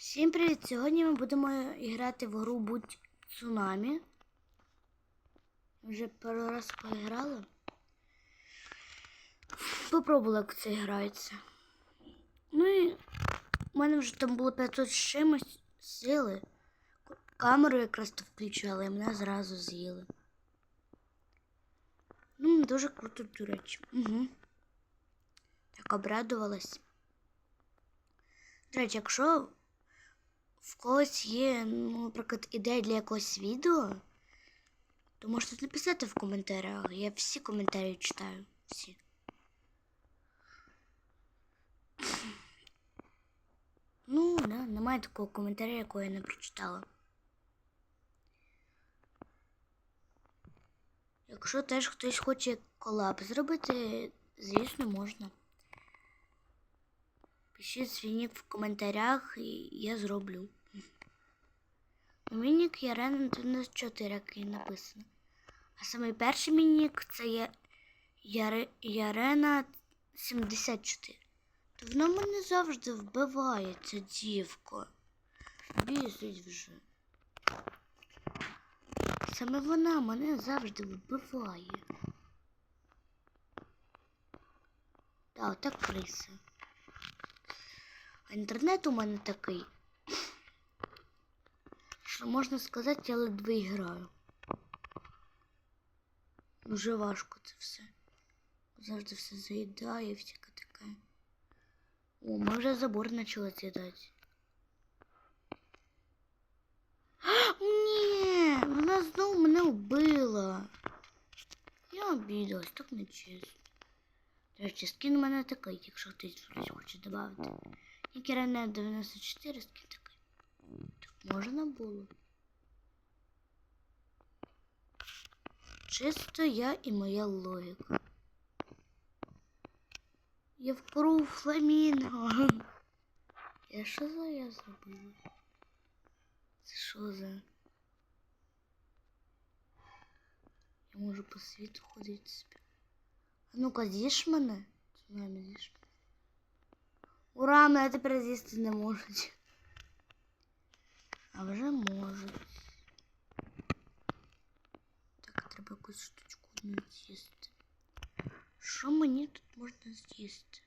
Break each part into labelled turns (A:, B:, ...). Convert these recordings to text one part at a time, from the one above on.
A: Всім привіт! Сьогодні ми будемо грати в гру Будь Цунамі. Вже пару раз поіграли. Попробувала, як це грається. Ну і в мене вже там було 500 з чимось сили. Камеру якраз то включала і мене зразу з'їли. Ну, дуже круто, до речі. Угу. Так обрадувалась. До речі, якщо в когось є, ну, наприклад, ідея для якогось відео, то можете написати в коментарях. Я всі коментарі читаю. Всі. Ну, да, немає такого коментаря, якого я не прочитала. Якщо теж хтось хоче колаб зробити, звісно, можна. Пишіть свій в коментарях і я зроблю. Мій нік Ярена 94, як і написано. А саме перший мій нік це є Яре... Ярена 74. То вона мене завжди вбиває, ця дівка. Бісить вже. Саме вона мене завжди вбиває. Так, так криса. А інтернет у мене такий, що можна сказати, я ледве граю. Дуже важко це все. Завжди все заїдає, всяке таке. О, ми вже забор почали з'їдати. Ні, вона знову мене вбила. Я обідалась, так не чесно. До речі, скін у мене такий, якщо хтось хоче додати. Як Ірена 94 скін такий. Так можна було. Чисто я і моя логіка. Я впору фламінго. Я що за я зробила? Це що за? Я можу по світу ходити собі. А ну-ка, з'їж мене? З нами з'їж. Ура, мене тепер з'їсти не можуть. А вже можуть. Так, треба якусь штучку з'їсти. Що мені тут можна з'їсти?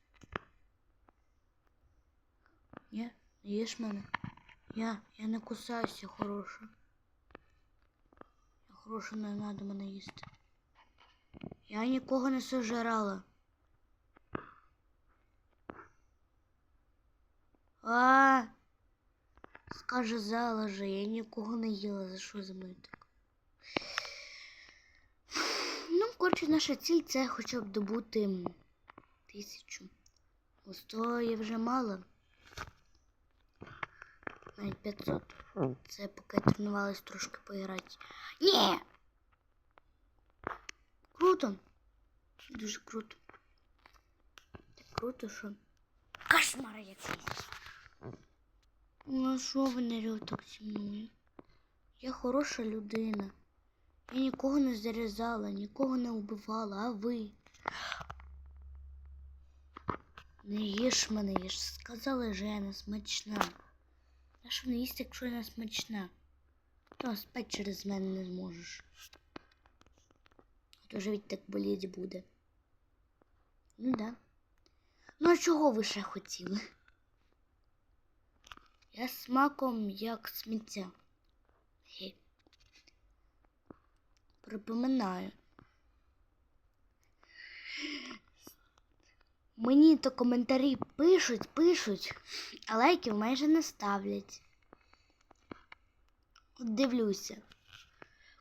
A: Не їж мене. Я, я не кусаюся, хороша. Я хороша, не треба мене їсти. Я нікого не сожрала. А, скаже же, я нікого не їла, за що за мною так? Ну, коротше, наша ціль це хоча б добути тисячу. Ось то є вже мало. Навіть 500. Це поки тренувалась трошки поіграти. Ні! Круто. Дуже круто. Так круто, що. Кошмар якийсь. Ну, що ви не так зі мною? Я хороша людина. Я нікого не зарізала, нікого не вбивала, а ви. Не їж мене, я ж сказала, що я не смачна. А що не їсти, якщо я не смачна? То спать через мене не зможеш. А то живіть так боліть буде. Ну да. Ну а чого ви ще хотіли? Я смаком як сміття. Хе. Припоминаю. Мені то коментарі пишуть, пишуть, а лайків майже не ставлять. От дивлюся.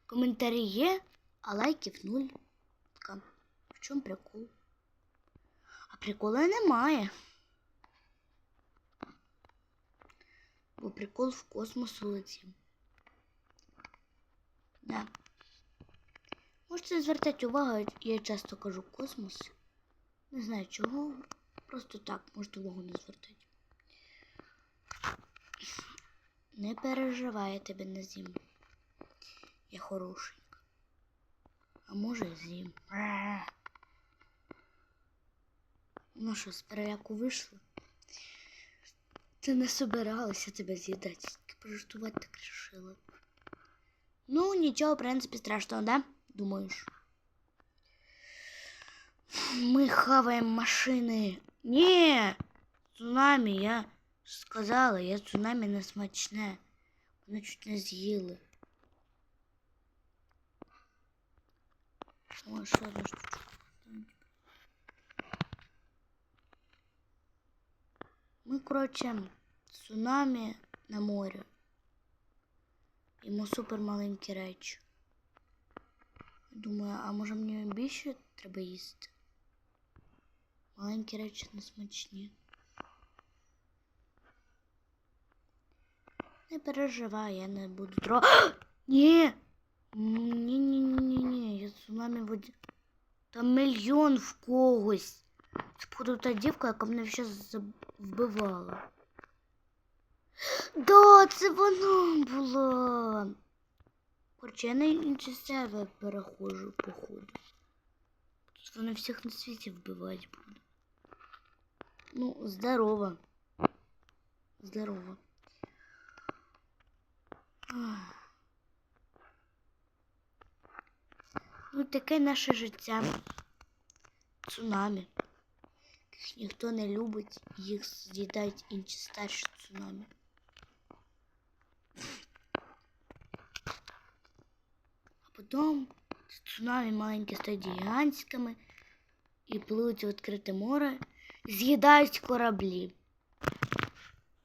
A: Коментарі є, а лайків нуль. В чому прикол? А прикола немає. Бо прикол в космос улетів. Да. Можете звертати увагу, я часто кажу космос. Не знаю чого. Просто так, можете увагу не звертати. Не переживай, я тебе не з'їм. Я хорошенька. А може з'їм. Ну що, з переляку вийшло? Ти не собиралася тебе з'їдати, тільки пожартувати так рішила. Ну, нічого, в принципі, страшного, да? Думаєш? Ми хаваємо машини. Ні! Цунамі, я ж сказала, я цунамі не смачне. Воно чуть не з'їли. О, ще одну штучку. Ми, коротше, цунамі на морі. Йому супер маленькі речі. Думаю, а може мені більше треба їсти? Маленькі речі не смачні. Не переживай, я не буду тро. Ні! Ні, ні, ні, ні, ні, я цунамі воді. Там мільйон в когось. Це та дівка, яка мене ще вбивала. Да, це воно було. Короче, я на інший сервер переходжу, походу. Тут вони всіх на світі вбивати будуть. Ну, здорово. Здорово. Ну, таке наше життя. Цунамі. Ніхто не любить, їх з'їдають інші старші цунамі. А потім цунамі маленькі стають гігантськими і пливуть в відкрите море, з'їдають кораблі.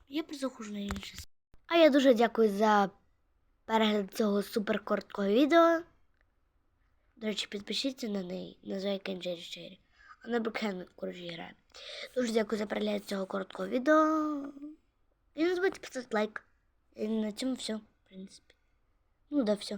A: Я призахожу на інше. А я дуже дякую за перегляд цього супер короткого відео. До речі, підпишіться на неї, називає Кенджері Вона Брукхен, коротше, грає. Дуже дякую за перегляд цього короткого відео. І не забудьте поставити лайк. І на цьому все, в принципі. Ну да, все.